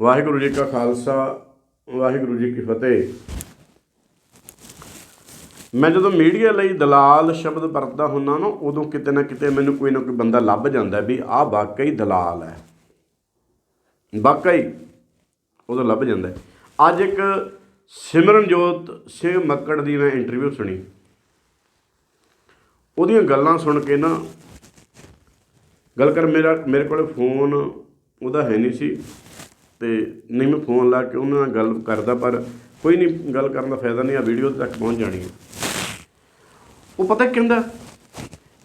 ਵਾਹਿਗੁਰੂ ਜੀ ਕਾ ਖਾਲਸਾ, ਵਾਹਿਗੁਰੂ ਜੀ ਕੀ ਫਤਿਹ। ਮੈਂ ਜਦੋਂ ਮੀਡੀਆ ਲਈ ਦਲਾਲ ਸ਼ਬਦ ਵਰਤਦਾ ਹੁੰਨਾ ਨਾ, ਉਦੋਂ ਕਿਤੇ ਨਾ ਕਿਤੇ ਮੈਨੂੰ ਕੋਈ ਨਾ ਕੋਈ ਬੰਦਾ ਲੱਭ ਜਾਂਦਾ ਵੀ ਆਹ ਵਾਕਈ ਦਲਾਲ ਹੈ। ਵਾਕਈ ਉਦੋਂ ਲੱਭ ਜਾਂਦਾ ਅੱਜ ਇੱਕ ਸਿਮਰਨਜੋਤ ਸਿੰਘ ਮੱਕੜ ਦੀ ਮੈਂ ਇੰਟਰਵਿਊ ਸੁਣੀ। ਉਹਦੀਆਂ ਗੱਲਾਂ ਸੁਣ ਕੇ ਨਾ, ਗੱਲ ਕਰ, ਮੇਰਾ, ਮੇਰੇ ਕੋਲ ਫੋਨ ਉਹਦਾ ਹੈ ਨਹੀਂ ਸੀ। ਅਤੇ ਨਹੀਂ ਮੈਂ ਫੋਨ ਲਾ ਕੇ ਉਹਨਾਂ ਨਾਲ ਗੱਲ ਕਰਦਾ, ਪਰ ਕੋਈ ਨਹੀਂ ਗੱਲ ਕਰਨ ਦਾ ਫਾਇਦਾ ਨਹੀਂ ਆ ਵੀਡੀਓ ਤੱਕ ਪਹੁੰਚ ਜਾਣੀ ਹੈ। ਉਹ ਪਤਾ ਕਹਿੰਦਾ?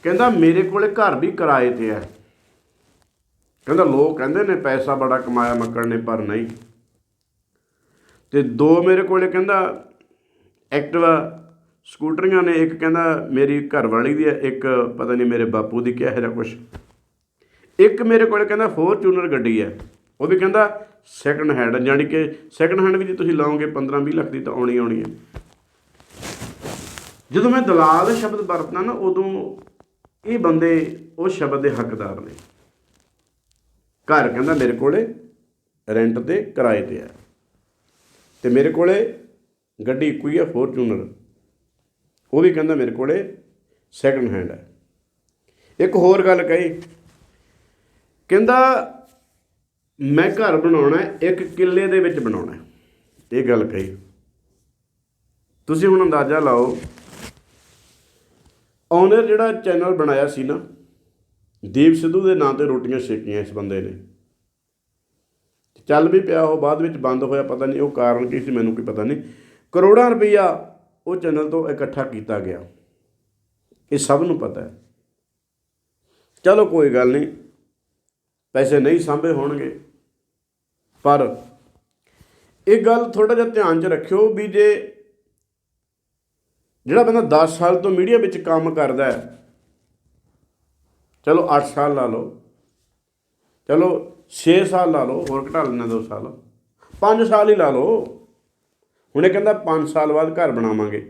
ਕਹਿੰਦਾ, ਮੇਰੇ ਕੋਲੇ ਘਰ ਵੀ ਕਿਰਾਏ ਤੇ ਹੈ। ਕਹਿੰਦਾ, ਲੋਕ ਕਹਿੰਦੇ ਨੇ ਪੈਸਾ ਬੜਾ ਕਮਾਇਆ ਮੱਕੜ ਨੇ, ਪਰ ਨਹੀਂ। ਤੇ ਦੋ ਮੇਰੇ ਕੋਲੇ ਕਹਿੰਦਾ, ਐਕਟਿਵਾ ਸਕੂਟਰੀਆਂ ਨੇ, ਇੱਕ ਕਹਿੰਦਾ ਮੇਰੀ ਘਰ ਵਾਲੀ ਦੀ ਹੈ, ਇੱਕ ਪਤਾ ਨਹੀਂ ਮੇਰੇ ਬਾਪੂ ਦੀ ਕਿਹਾ ਹੈ ਕੁਛ। ਇੱਕ ਮੇਰੇ ਕੋਲ ਕਹਿੰਦਾ, ਫੋਰਚੂਨਰ ਗੱਡੀ ਹੈ। ਉਹ ਵੀ ਕਹਿੰਦਾ ਸੈਕੰਡ ਹੈਂਡ ਯਾਨੀ ਕਿ ਸੈਕੰਡ ਹੈਂਡ ਵੀ ਜੇ ਤੁਸੀਂ ਲਾਓਗੇ 15 20 ਲੱਖ ਦੀ ਤਾਂ ਆਉਣੀ ਆਉਣੀ ਹੈ। ਜਦੋਂ ਮੈਂ ਦਲਾਲ ਸ਼ਬਦ ਵਰਤਦਾ ਨਾ, ਉਦੋਂ ਇਹ ਬੰਦੇ, ਉਹ ਸ਼ਬਦ ਦੇ ਹੱਕਦਾਰ ਨੇ। ਘਰ ਕਹਿੰਦਾ ਮੇਰੇ ਕੋਲੇ ਰੈਂਟ ਤੇ ਕਿਰਾਏ ਤੇ ਹੈ। ਤੇ ਮੇਰੇ ਕੋਲੇ ਗੱਡੀ ਇੱਕੋ ਹੀ ਹੈ ਫੋਰਚੂਨਰ ਉਹ ਵੀ ਕਹਿੰਦਾ ਮੇਰੇ ਕੋਲੇ ਸੈਕੰਡ ਹੈਂਡ ਹੈ। ਇੱਕ ਹੋਰ ਗੱਲ ਕਹੀ। ਕਹਿੰਦਾ ਮੈਂ ਘਰ ਬਣਾਉਣਾ ਇੱਕ ਕਿੱਲੇ ਦੇ ਵਿੱਚ ਬਣਾਉਣਾ ਇਹ ਗੱਲ ਕਹੀ। ਤੁਸੀਂ ਹੁਣ ਅੰਦਾਜ਼ਾ ਲਾਓ ਓਨਰ ਜਿਹੜਾ ਚੈਨਲ ਬਣਾਇਆ ਸੀ ਨਾ, ਦੀਪ ਸਿੱਧੂ ਦੇ ਨਾਂ ਤੇ ਰੋਟੀਆਂ ਛੇਕੀਆਂ ਇਸ ਬੰਦੇ ਨੇ। ਚੱਲ ਵੀ ਪਿਆ ਉਹ, ਬਾਅਦ ਵਿੱਚ ਬੰਦ ਹੋਇਆ, ਪਤਾ ਨਹੀਂ ਉਹ ਕਾਰਨ ਕੀ ਸੀ, ਮੈਨੂੰ ਕੋਈ ਪਤਾ ਨਹੀਂ। ਕਰੋੜਾਂ ਰੁਪਈਆ ਉਹ ਚੈਨਲ ਤੋਂ ਇਕੱਠਾ ਕੀਤਾ ਗਿਆ। ਇਹ ਸਭ ਨੂੰ ਪਤਾ ਹੈ। ਚਲੋ ਕੋਈ ਗੱਲ ਨਹੀਂ ਪੈਸੇ ਨਹੀਂ ਸਾਂਭੇ ਹੋਣਗੇ। ਪਰ ਇਹ ਗੱਲ ਥੋੜਾ ਜਿਹਾ ਧਿਆਨ 'ਚ ਰੱਖਿਓ ਵੀ ਜੇ ਜਿਹੜਾ ਬੰਦਾ 10 ਸਾਲ ਤੋਂ ਮੀਡੀਆ ਵਿੱਚ ਕੰਮ ਕਰਦਾ ਹੈ, ਚਲੋ 8 ਸਾਲ ਲਾ ਲਓ, ਚਲੋ 6 ਸਾਲ ਲਾ ਲਓ, ਹੋਰ ਘਟਾ ਲੈਣਾ 2 ਸਾਲ 5 ਸਾਲ ਹੀ ਲਾ ਲਓ। ਹੁਣ ਇਹ ਕਹਿੰਦਾ 5 ਸਾਲ ਬਾਅਦ ਘਰ ਬਣਾਵਾਂਗੇ।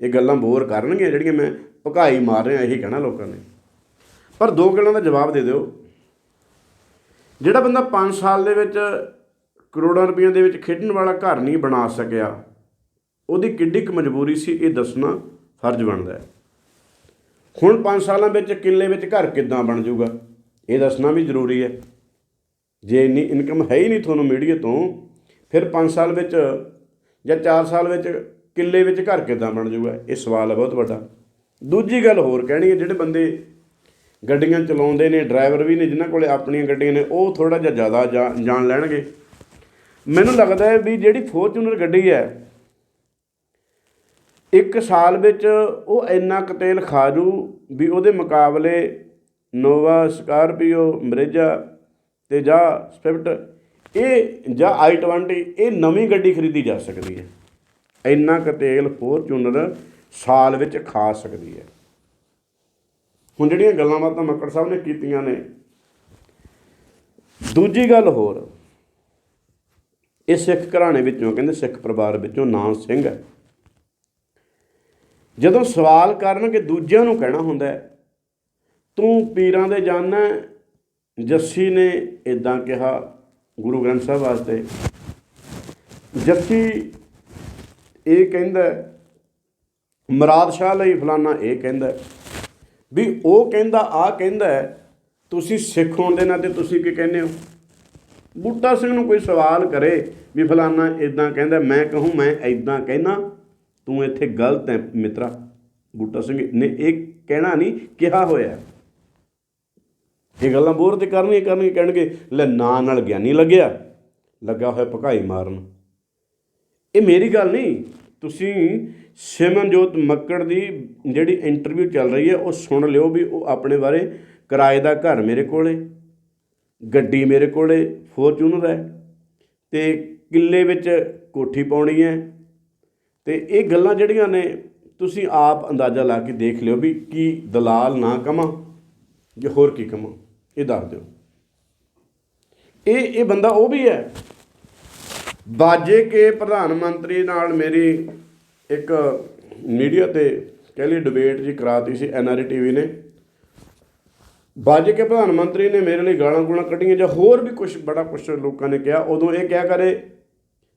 ਇਹ ਗੱਲਾਂ ਬੋਰ ਕਰਨਗੀਆਂ ਜਿਹੜੀਆਂ ਮੈਂ ਭਕਾਈ ਮਾਰ ਰਿਹਾ, ਇਹੀ ਕਹਿਣਾ ਲੋਕਾਂ ਨੇ। ਪਰ ਦੋ ਗੱਲਾਂ ਦਾ ਜਵਾਬ ਦੇ ਦਿਓ। ਜਿਹੜਾ ਬੰਦਾ 5 ਸਾਲ ਦੇ ਵਿੱਚ ਕਰੋੜਾਂ ਰੁਪਈਆਂ ਦੇ ਵਿੱਚ ਖੇਡਣ ਵਾਲਾ ਘਰ ਨਹੀਂ ਬਣਾ ਸਕਿਆ, ਉਹਦੀ ਕਿੱਡੀ ਕੁ ਮਜਬੂਰੀ ਸੀ, ਇਹ ਦੱਸਣਾ ਫਰਜ਼ ਬਣਦਾ ਹੈ। ਹੁਣ 5 ਸਾਲਾਂ ਵਿੱਚ ਕਿੱਲੇ ਵਿੱਚ ਘਰ ਕਿੱਦਾਂ ਬਣ ਜਾਊਗਾ? ਇਹ ਦੱਸਣਾ ਵੀ ਜ਼ਰੂਰੀ ਹੈ। ਜੇ ਇੰਨੀ ਇਨਕਮ ਹੈ ਹੀ ਨਹੀਂ ਤੁਹਾਨੂੰ ਮੀਡੀਆ ਤੋਂ, ਫਿਰ 5 ਸਾਲ ਵਿੱਚ ਜਾਂ 4 ਸਾਲ ਵਿੱਚ ਕਿੱਲੇ ਵਿੱਚ ਘਰ ਕਿੱਦਾਂ ਬਣ ਜਾਊਗਾ? ਇਹ ਸਵਾਲ ਹੈ ਬਹੁਤ ਵੱਡਾ। ਦੂਜੀ ਗੱਲ ਹੋਰ ਕਹਿਣੀ ਹੈ, ਜਿਹੜੇ ਬੰਦੇ ਗੱਡੀਆਂ ਚਲਾਉਂਦੇ ਨੇ, ਡਰਾਈਵਰ ਵੀ ਨੇ, ਜਿਨ੍ਹਾਂ ਕੋਲੇ ਆਪਣੀਆਂ ਗੱਡੀਆਂ ਨੇ, ਉਹ ਥੋੜਾ ਜਿਹਾ ਜ਼ਿਆਦਾ ਜਾ- ਜਾਣ ਲੈਣਗੇ। ਮੈਨੂੰ ਲੱਗਦਾ ਹੈ ਵੀ ਜਿਹੜੀ ਫੋਰਚੂਨਰ ਗੱਡੀ ਹੈ, ਇੱਕ ਸਾਲ ਵਿੱਚ ਉਹ ਇੰਨਾ ਕੁ ਤੇਲ ਖਾ ਜੂ ਵੀ ਉਹਦੇ ਮੁਕਾਬਲੇ ਨੋਵਾ ਸਕਾਰਪੀਓ ਮਰੇਜਾ ਤੇ ਜਾਂ ਸਵਿਫਟ ਇਹ ਜਾਂ i20 ਇਹ ਨਵੀਂ ਗੱਡੀ ਖਰੀਦੀ ਜਾ ਸਕਦੀ ਹੈ। ਇੰਨਾ ਕੁ ਤੇਲ ਫੋਰਚੂਨਰ ਸਾਲ ਵਿੱਚ ਖਾ ਸਕਦੀ ਹੈ। ਹੁਣ ਜਿਹੜੀਆਂ ਗੱਲਾਂ ਬਾਤਾਂ ਮੱਕੜ ਸਾਹਿਬ ਨੇ ਕੀਤੀਆਂ ਨੇ ਦੂਜੀ ਗੱਲ ਹੋਰ ਇਹ ਸਿੱਖ ਘਰਾਣੇ ਵਿੱਚੋਂ ਕਹਿੰਦੇ ਸਿੱਖ ਪਰਿਵਾਰ ਵਿੱਚੋਂ ਨਾਮ ਸਿੰਘ ਹੈ। ਜਦੋਂ ਸਵਾਲ ਕਰਨਗੇ ਦੂਜਿਆਂ ਨੂੰ ਕਹਿਣਾ ਹੁੰਦਾ ਤੂੰ ਪੀਰਾਂ ਦੇ ਜਾਨਾ ਜੱਸੀ ਨੇ ਇਦਾਂ ਕਿਹਾ ਗੁਰੂ ਗ੍ਰੰਥ ਸਾਹਿਬ ਵਾਸਤੇ। ਜੱਸੀ ਇਹ ਕਹਿੰਦਾ ਹੈ, ਸ਼ਾਹ ਲਈ ਫਲਾਨਾ ਇਹ ਕਹਿੰਦਾ ਵੀ ਉਹ ਕਹਿੰਦਾ ਆ ਕਹਿੰਦਾ ਤੁਸੀਂ ਸਿੱਖ ਹੋਣ ਦੇ ਨਾਤੇ ਤੁਸੀਂ ਕੀ ਕਹਿੰਦੇ ਹੋ? ਬੂਟਾ ਸਿੰਘ ਨੂੰ ਕੋਈ ਸਵਾਲ ਕਰੇ ਵੀ ਫਲਾਨਾ ਇਦਾਂ ਕਹਿੰਦਾ, ਮੈਂ ਕਹੂੰ, ਮੈਂ ਇਦਾਂ ਕਹਿਣਾ ਤੂੰ ਇੱਥੇ ਗਲਤ ਹੈ ਮਿੱਤਰਾ। ਬੂਟਾ ਸਿੰਘ ਨੇ ਇਹ ਕਹਿਣਾ ਨਹੀਂ, ਕਿਹਾ ਹੋਇਆ ਇਹ ਗੱਲਾਂ ਬੋਰ ਤੇ ਕਰਨੀਆਂ ਕਰਨੀਆਂ ਕਹਿਣਗੇ, ਲੈ ਨਾਂ ਨਾਲ ਗਿਆਨੀ ਲੱਗਿਆ, ਲੱਗਾ ਹੋਇਆ ਭਕਾਈ ਮਾਰਨ। ਇਹ ਮੇਰੀ ਗੱਲ ਨਹੀਂ ਤੁਸੀਂ ਸਿਮਨਜੋਤ ਮੱਕੜ ਦੀ ਜਿਹੜੀ ਇੰਟਰਵਿਊ ਚੱਲ ਰਹੀ ਹੈ, ਉਹ ਸੁਣ ਲਿਓ ਵੀ ਉਹ ਆਪਣੇ ਬਾਰੇ ਕਿਰਾਏ ਦਾ ਘਰ ਮੇਰੇ ਕੋਲੇ, ਗੱਡੀ ਮੇਰੇ ਕੋਲੇ ਫੋਰਚੂਨਰ ਹੈ ਤੇ ਕਿੱਲੇ ਵਿੱਚ ਕੋਠੀ ਪਾਉਣੀ ਹੈ ਤੇ ਇਹ ਗੱਲਾਂ ਜਿਹੜੀਆਂ ਨੇ ਤੁਸੀਂ ਆਪ ਅੰਦਾਜ਼ਾ ਲਾ ਕੇ ਦੇਖ ਲਿਓ ਵੀ ਕੀ ਦਲਾਲ ਨਾ ਕਮਾ ਜਾਂ ਹੋਰ ਕੀ ਕਮਾ, ਇਹ ਦੱਸ ਦਿਓ। ਇਹ ਇਹ ਬੰਦਾ ਉਹ ਵੀ ਹੈ ਬਾਜੇ ਕੇ ਪ੍ਰਧਾਨ ਮੰਤਰੀ ਨਾਲ ਮੇਰੀ ਇੱਕ ਮੀਡੀਆ ਤੇ ਕਹਿ ਲਈ ਡਿਬੇਟ ਜੀ ਕਰਾਤੀ ਸੀ ਐਨਆਰਆਈ ਟੀਵੀ ਨੇ। ਵੱਜ ਕੇ ਪ੍ਰਧਾਨ ਮੰਤਰੀ ਨੇ ਮੇਰੇ ਲਈ ਗਾਲਾਂ ਗੂਲਾਂ ਕੱਢੀਆਂ ਜਾਂ ਹੋਰ ਵੀ ਕੁਝ ਬੜਾ ਕੁਝ ਲੋਕਾਂ ਨੇ ਕਿਹਾ, ਉਦੋਂ ਇਹ ਕਿਹਾ ਕਰੇ,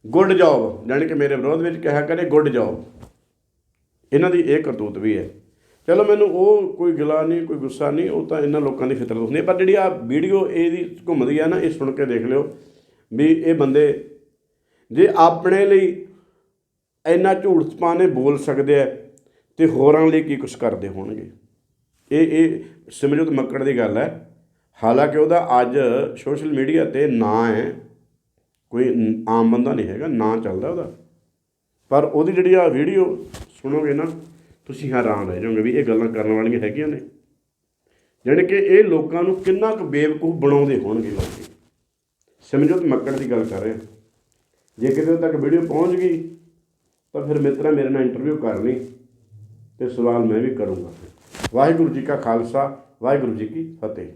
ਗੁੱਡ ਜੌਬ ਜਾਣੀ ਕਿ ਮੇਰੇ ਵਿਰੋਧ ਵਿੱਚ ਕਿਹਾ ਕਰੇ, ਗੁੱਡ ਜੌਬ ਇਹਨਾਂ ਦੀ ਇਹ ਕਰਤੂਤ ਵੀ ਹੈ। ਚਲੋ ਮੈਨੂੰ ਉਹ ਕੋਈ ਗਿਲਾ ਨਹੀਂ, ਕੋਈ ਗੁੱਸਾ ਨਹੀਂ, ਉਹ ਤਾਂ ਇਹਨਾਂ ਲੋਕਾਂ ਦੀ ਫਿਤਰਤ ਹੁੰਦੀ ਹੈ। ਪਰ ਜਿਹੜੀ ਆ ਵੀਡੀਓ ਇਹਦੀ ਘੁੰਮਦੀ ਆ ਨਾ, ਇਹ ਸੁਣ ਕੇ ਦੇਖ ਲਿਓ ਵੀ ਇਹ ਬੰਦੇ ਜੇ ਆਪਣੇ ਲਈ ਇੰਨਾ ਝੂਠ ਨੇ ਬੋਲ ਸਕਦੇ ਆ, ਤੇ ਹੋਰਾਂ ਲਈ ਕੀ ਕੁਝ ਕਰਦੇ ਹੋਣਗੇ? ਇਹ ਇਹ ਸਿਮਰਜੋਤ ਮੱਕੜ ਦੀ ਗੱਲ ਹੈ। ਹਾਲਾਂਕਿ ਉਹਦਾ ਅੱਜ ਸੋਸ਼ਲ ਮੀਡੀਆ ਤੇ ਨਾਂ ਹੈ। ਕੋਈ ਆਮ ਬੰਦਾ ਨਹੀਂ ਹੈਗਾ, ਨਾਂ ਚੱਲਦਾ ਉਹਦਾ। ਪਰ ਉਹਦੀ ਜਿਹੜੀ ਆ ਵੀਡੀਓ, ਸੁਣੋਗੇ ਨਾ, ਤੁਸੀਂ ਹੈਰਾਨ ਰਹਿ ਜਾਓਗੇ ਵੀ ਇਹ ਗੱਲਾਂ ਕਰਨ ਵਾਲੀਆਂ ਹੈਗੀਆਂ ਨੇ। ਜਾਣੀ ਕਿ ਇਹ ਲੋਕਾਂ ਨੂੰ ਕਿੰਨਾ ਕੁ ਬੇਵਕੂਫ ਬਣਾਉਂਦੇ ਹੋਣਗੇ ਲੋਕੀ। ਸਿਮਰਜੋਤ ਮੱਕੜ ਦੀ ਗੱਲ ਕਰ ਰਹੇ। ਹਾਂ ਜੇ ਕਿਤੇ ਤੱਕ ਵੀਡੀਓ ਪਹੁੰਚ ਗਈ, ਤਾਂ ਫਿਰ ਮਿੱਤਰਾ ਮੇਰੇ ਨਾਲ ਇੰਟਰਵਿਊ ਕਰ ਲਈ ਤੇ ਸਵਾਲ ਮੈਂ ਵੀ ਕਰੂੰਗਾ। ਵਾਹਿਗੁਰੂ ਜੀ ਕਾ ਖਾਲਸਾ, ਵਾਹਿਗੁਰੂ ਜੀ ਕੀ ਫਤਿਹ।